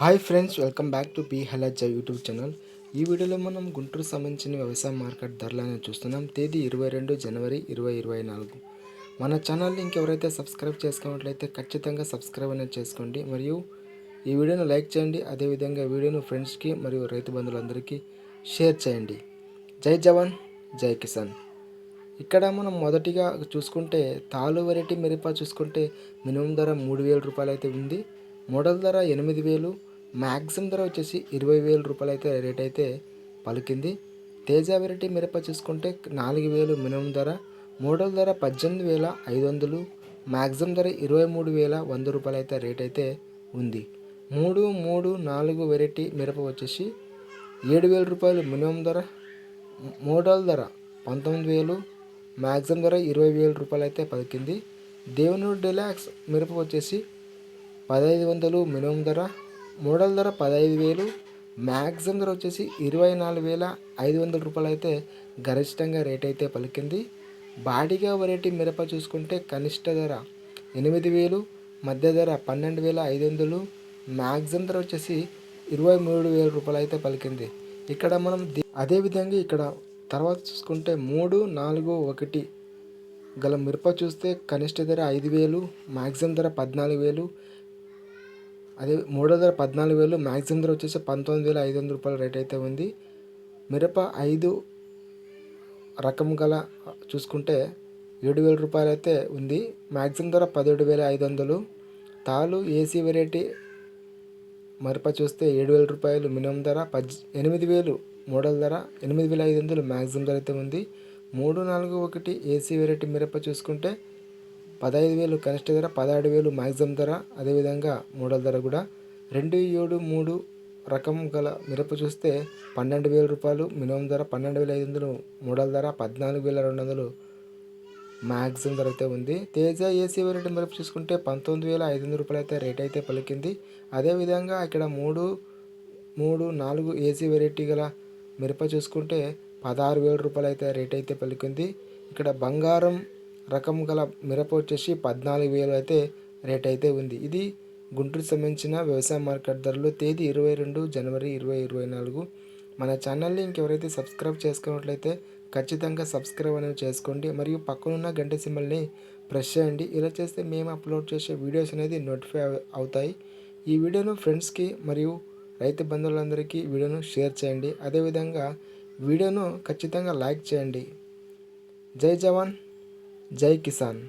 Hi friends welcome back to P హెలజ్ YouTube channel ఈ వీడియోలో మనం గుంటూరు సంబంధించిన వ్యవసాయ మార్కెట్ ధరలను చూస్తున్నాం. తేదీ ఇరవై రెండు జనవరి ఇరవై ఇరవై నాలుగు. మన ఛానల్ని ఇంకెవరైతే సబ్స్క్రైబ్ చేసుకున్నట్లయితే ఖచ్చితంగా సబ్స్క్రైబ్ అనేది చేసుకోండి. మరియు ఈ వీడియోను లైక్ చేయండి. అదేవిధంగా వీడియోను ఫ్రెండ్స్కి మరియు రైతు బంధువులందరికీ షేర్ చేయండి. జై జవాన్ జై కిసాన్. ఇక్కడ మనం మొదటిగా చూసుకుంటే తాలు వెరైటీ మిరప చూసుకుంటే మినిమం ధర మూడు వేల రూపాయలు అయితే ఉంది. మోడల్ ధర ఎనిమిది వేలు. మ్యాక్సిమం ధర వచ్చేసి ఇరవై వేల రూపాయలు అయితే రేట్ అయితే పలికింది. తేజ వెరైటీ మిరప చూసుకుంటే నాలుగు వేలు మినిమం ధర మోడల్ ధర పద్దెనిమిది వేల ఐదు వందలు మ్యాక్సిమం ధర ఇరవై మూడు వేల వంద రూపాయలు అయితే రేట్ అయితే ఉంది. మూడు మూడు నాలుగు వెరైటీ మిరప వచ్చేసి ఏడు వేల రూపాయలు మినిమం ధర మోడల్ ధర పంతొమ్మిది వేలు మ్యాక్సిమం ధర ఇరవై వేల రూపాయలు అయితే పలికింది. దేవునూరు డిలాక్స్ మిరప వచ్చేసి పదహైదు వందలు మినిమం ధర మోడల్ ధర పదహైదు వేలు మ్యాక్సిమం ధర వచ్చేసి ఇరవై నాలుగు వేల ఐదు వందల రూపాయలు అయితే గరిష్టంగా రేట్ అయితే పలికింది. బాడీగా వెరైటీ మిరప చూసుకుంటే కనిష్ట ధర ఎనిమిది వేలు మధ్య ధర పన్నెండు వేల ఐదు వందలు మ్యాక్సిమం ధర వచ్చేసి ఇరవై మూడు వేల రూపాయలు అయితే పలికింది. ఇక్కడ మనం అదేవిధంగా ఇక్కడ తర్వాత చూసుకుంటే మూడు నాలుగు ఒకటి గల మిరప చూస్తే కనిష్ట ధర ఐదు వేలు మ్యాక్సిమం ధర పద్నాలుగు వేలు అదే మూడు ధర పద్నాలుగు వేలు మ్యాక్సిమం ధర వచ్చేసి పంతొమ్మిది వేల ఐదు వందల రూపాయల రేట్ అయితే ఉంది. మిరప ఐదు రకం గల చూసుకుంటే ఏడు వేల రూపాయలు అయితే ఉంది. మ్యాక్సిమం ధర పదిహేడు వేల ఐదు వందలు. తాలు ఏసీ వెరైటీ మిరప చూస్తే ఏడు వేల రూపాయలు మినిమం ధర పద్ ఎనిమిది వేలు మోడల్ ధర ఎనిమిది వేల ఐదు వందలు మ్యాక్సిమం ధర అయితే ఉంది. మూడు నాలుగు ఒకటి ఏసీ వెరైటీ మిరప చూసుకుంటే పదహైదు వేలు కనిష్ట ధర పదహారు వేలు మ్యాక్సిమం ధర అదేవిధంగా మోడల్ ధర కూడా. రెండు ఏడు మూడు రకం గల మిరప చూస్తే పన్నెండు వేల రూపాయలు మినిమం ధర పన్నెండు వేల ఐదు వందలు మోడల్ ధర పద్నాలుగు వేల రెండు వందలు మ్యాక్సిమం ధర అయితే ఉంది. తేజ ఏసీ వెరైటీ మిరప చూసుకుంటే పంతొమ్మిది వేల ఐదు వందల రూపాయలు అయితే రేట్ అయితే పలికింది. అదేవిధంగా ఇక్కడ మూడు మూడు నాలుగు ఏసీ వెరైటీ గల మిరప చూసుకుంటే పదహారు వేల రూపాయలు అయితే రేట్ అయితే పలికింది. ఇక్కడ బంగారం రకం గల మిరప వచ్చేసి పద్నాలుగు వేలు అయితే రేట్ అయితే ఉంది. ఇది గుంటూరు సంబంధించిన వ్యవసాయ మార్కెట్ ధరలు తేదీ ఇరవై రెండు జనవరి ఇరవై ఇరవై నాలుగు. మన ఛానల్ని ఇంకెవరైతే సబ్స్క్రైబ్ చేసుకున్నట్లయితే ఖచ్చితంగా సబ్స్క్రైబ్ అనేది చేసుకోండి. మరియు పక్కనున్న గంట సింబల్ని ప్రెస్ చేయండి. ఇలా చేస్తే మేము అప్లోడ్ చేసే వీడియోస్ అనేది నోటిఫై అవుతాయి. ఈ వీడియోను ఫ్రెండ్స్కి మరియు రైతు బంధువులందరికీ వీడియోను షేర్ చేయండి. అదేవిధంగా వీడియోను ఖచ్చితంగా లైక్ చేయండి. జై జవాన్. జై కిసాన్